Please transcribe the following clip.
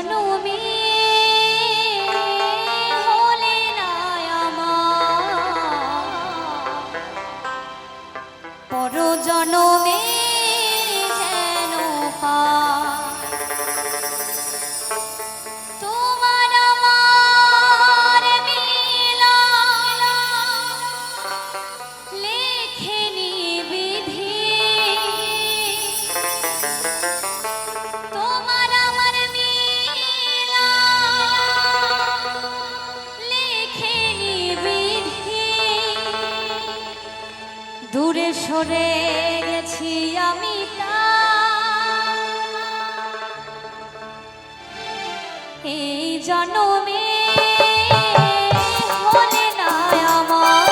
জনমে হলে পর জনমে ভরে গেছি আমি এই জনমে হলে না আমার।